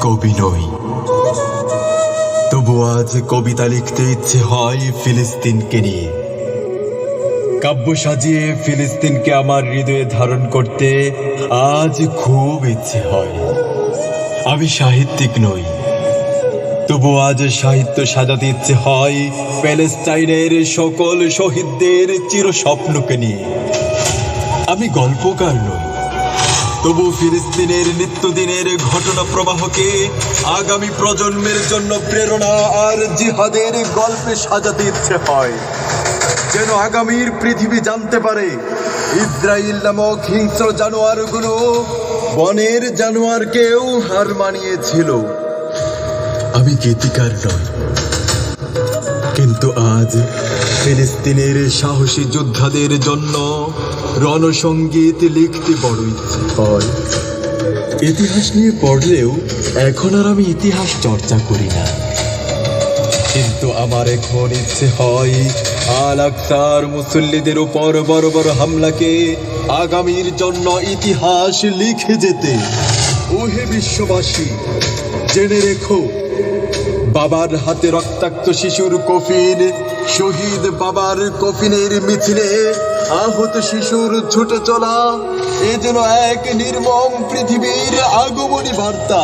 কবি নই। তবু আজ কবিতা লিখতে ইচ্ছে হয় ফিলিস্তিনকে নিয়ে। কাব্য সাজিয়ে ফিলিস্তিনকে আমার হৃদয়ে ধারণ করতে আজ খুব ইচ্ছে হয়। আমি সাহিত্যিক নই। তবু আজ সাহিত্য সাজাতে ইচ্ছে হয় প্যালেস্টাইনের সকল শহীদদের চির স্বপ্নকে নিয়ে। আমি গল্পকার নই। তবু ফিলিস্তিনের নিত্যদিনের ঘটনা প্রবাহকে আগামী প্রজন্মের জন্য প্রেরণা আর জিহাদের গল্পে সাজাতে ইচ্ছে হয়। যেন আগামীর পৃথিবী জানতে পারে ইসরায়েল নামক হিংস্র জানোয়ারগুলো বনের জানোয়ারকেও হার মানিয়েছিল। আমি গীতিকার নই। কিন্তু আজ ফিলিস্তিনের সাহসী যোদ্ধাদের জন্য রণসঙ্গীত লিখতে বড় ইচ্ছে হয় ইতিহাস নিয়ে পড়লেও এখন আর আমি ইতিহাস চর্চা করি না। কিন্তু আমার এখন ইচ্ছে হয় আল আক্তার মুসল্লিদের উপর বড় বড় হামলাকে আগামীর জন্য ইতিহাস লিখে যেতে। ওহে বিশ্ববাসী, জেনে রেখো বাবার হাতে রক্তাক্ত শিশুর কফিন, শহীদ বাবার কফিনের মিছিলে আহত শিশুর ছুটে চলা, এ যেন এক নির্মম পৃথিবীর আগমনী বার্তা।